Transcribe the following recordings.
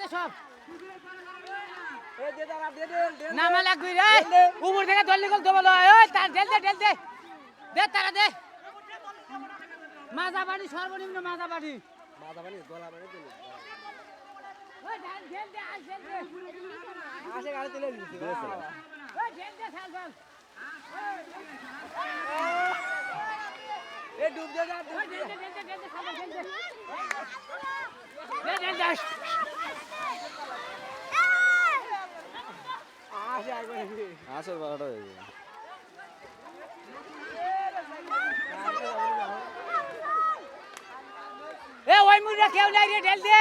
দে সব নামা লাগবি রে। উপর থেকে ধরলি গল দেবো ওই তার ঢেল দে ঢেল দে। দে তারা দে। মাজা বাড়ি সর্বনিম্ন মাজা বাড়ি মাথা পানি গলা পানি দিলে ওই ঢেল ঢেল দে আই ঢেল দে। আসে গাড়ি তুলে দিছি ওই ঢেল দে সাল সাল এ ডুব দে যা ডুব দে। ঢেল দে ঢেল দে ঢেল দে দে ঢেল দে আসে আগে আসে বারোটা হয়ে যাবে। এ ওই মুড়া কেউ নাই রে ঢেল দে।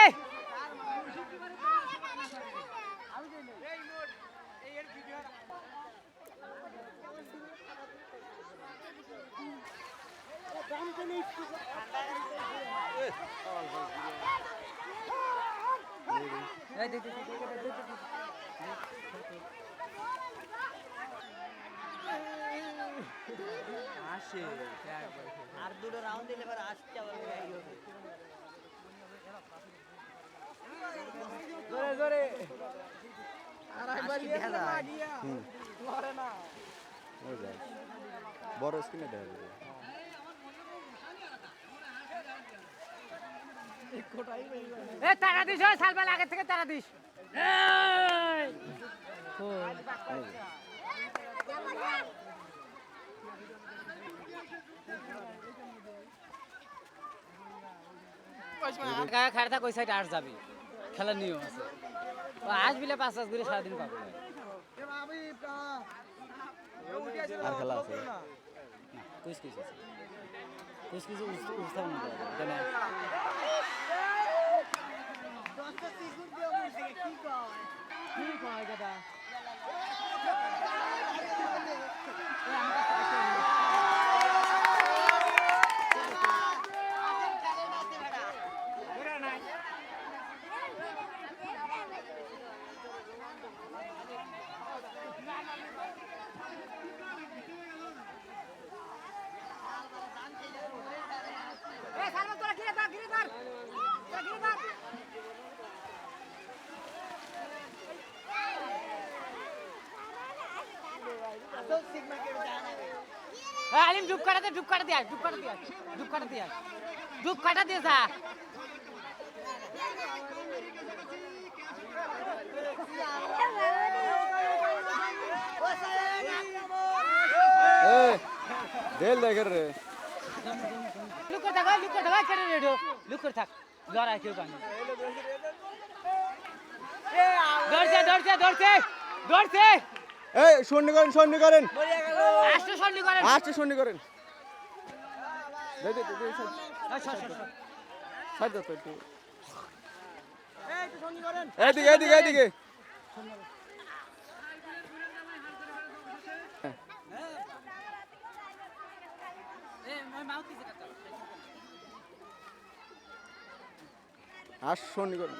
এই দে, দে, দে, দে, দে, দে। আসে আর দুটো রাউন্ড দিলে এবার আসতে আবার হবে। জোরে আর একবার না। হয়ে বড় স্ক্রিনে দেখা যাবে। টাকা দিস ওই সালবেল আগে থেকে টাকা দিস। গায়ে খাই থাক ওই সাইডে আর যাবি খেলার নিয়ম আছে আজ বিলে পাঁচ পাঁচ করে সারাদিন পাবো আর খেলা আছে না কুইস কুইস আছে কুইস কুইস উস্তাব না কেন কি কয় দাদা এ সালমান তোরা গিরে ধর গিরে ধর তোরা গিরে ধর এ আলিম ডুব কাটাতে ডুব কাটা দিয়া ডুব কাটা দিয়া ডুব কাটা দিয়া ডুব কাটা দিয়ে যা। দেল দেখের রে। লুক থাক লুক থাক কেটে রেডিও লুক থাক লড়াই কেউ জানে দৌড়ছে দৌড়ছে দৌড়ছে দৌড়ছে। এই সন্নি করেন সন্নি করেন। আসতে সন্নি করেন। এদিকে এদিকে এদিকে। করেন।